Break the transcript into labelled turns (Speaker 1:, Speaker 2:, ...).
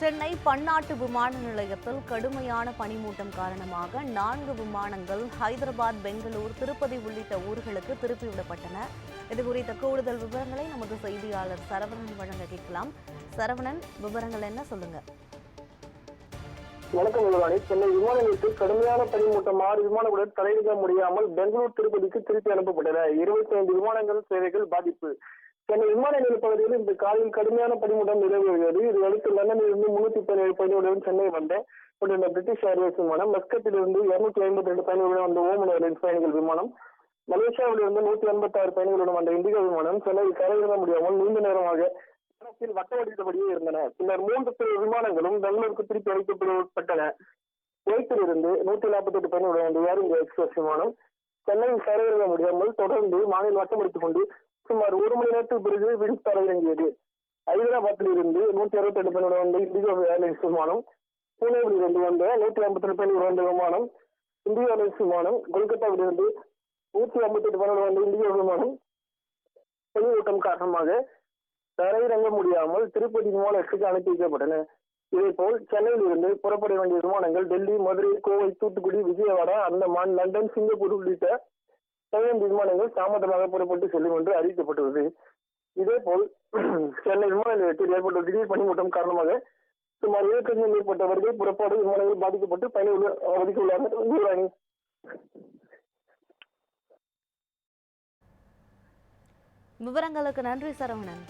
Speaker 1: சென்னை பன்னாட்டு விமான நிலையத்தில் கடுமையான பனிமூட்டம் காரணமாக நான்கு விமானங்கள் ஹைதராபாத் பெங்களூர் திருப்பதி உள்ளிட்ட ஊர்களுக்கு திருப்பிவிடப்பட்டன. இது குறித்த கூடுதல் விவரங்களை நமது செய்தியாளர் சரவணன் வழங்க கேட்கலாம். சரவணன் விவரங்கள் என்ன சொல்லுங்க?
Speaker 2: வணக்கம் முதலாளி சென்னை விமான நிலையத்தில் கடுமையான பனிமூட்டம் ஆறு விமானங்களுடன் தலையிட முடியாமல் பெங்களூர் திருப்பதிக்கு திருப்பி அனுப்பப்பட்டன. இருபத்தி ஐந்து விமானங்கள் சேவைகள் பாதிப்பு. சென்னை விமான நிலைய பகுதியில் இந்த காலையில் கடுமையான பனிமூட்டம் நிலவி வருகிறது இது அடுத்து லண்டனில் இருந்து முன்னூத்தி பதினேழு பயணிகளுடன் சென்னை வந்த கொண்டிருந்த பிரிட்டிஷ் ஏர்வேஸ் விமானம் மஸ்கத்தில் இருந்து இருநூத்தி ஐம்பத்தி ரெண்டு பயணிகளுடன் வந்த ஓமன் ஏர்லைன்ஸ் பயணிகள் விமானம் மலேசியாவில் இருந்து நூத்தி எண்பத்தி ஆறு பயணிகளுடன் வந்த இந்தியா விமானம் சென்னையில் கரையிட முடியாமல் நீண்ட நேரமாக விமானத்தில் வட்டமடித்தபடியே இருந்தன. பின்னர் மூன்று பிற விமானங்களும் பெங்களூருக்கு திருப்பி அழைக்கப்பட்டன குவைத்தில் இருந்து நூத்தி நாற்பத்தி எட்டு பயணிகளுடன் வந்த ஏர் இந்தியா எக்ஸ்பிரஸ் விமானம் சென்னையில் கரையிறங்க முடியாமல் தொடர்ந்து மாநில வட்டமடித்துக் கொண்டு சுமார் ஒரு மணி நேரத்துக்கு பிறகு விழித்து இறங்கியது ஹைதராபாத்தில் இருந்து நூத்தி அறுபத்தி எட்டு பயணிகளுடன் வந்த இண்டிகோ ஏர்லைன்ஸ் விமானம் புனேவில் இருந்து வந்த நூத்தி ஐம்பத்தி ரெண்டு பேர் வந்த விமானம் இந்தியோ ஏர்லைன்ஸ் விமானம் கொல்கத்தாவில் இருந்து நூத்தி ஐம்பத்தி எட்டு பயணிகள் வந்த இந்தியோ விமானம் பனிமூட்டம் காரணமாக தரையிறங்க முடியாமல் திருப்பதி விமானத்துக்கு அனுப்பி வைக்கப்பட்டன. இதேபோல் சென்னையில் இருந்து புறப்பட வேண்டிய விமானங்கள் டெல்லி மதுரை கோவை தூத்துக்குடி விஜயவாடா அந்தமான் லண்டன் சிங்கப்பூர் உள்ளிட்ட பதினைந்து விமானங்கள் தாமதமாக புறப்பட்டு செல்லும் என்று அறிவிக்கப்பட்டுள்ளது. இதேபோல் சென்னை விமான நிலையத்தில் ஏற்பட்ட திடீர் பனிமூட்டம் காரணமாக சுமார் இருபத்தஞ்சு மேற்பட்டவர்கள் புறப்பாடு விமானங்கள் பாதிக்கப்பட்டு பயணி அவதிக்குள்ளாக
Speaker 1: விவரங்களுக்கு நன்றி சரவணன்.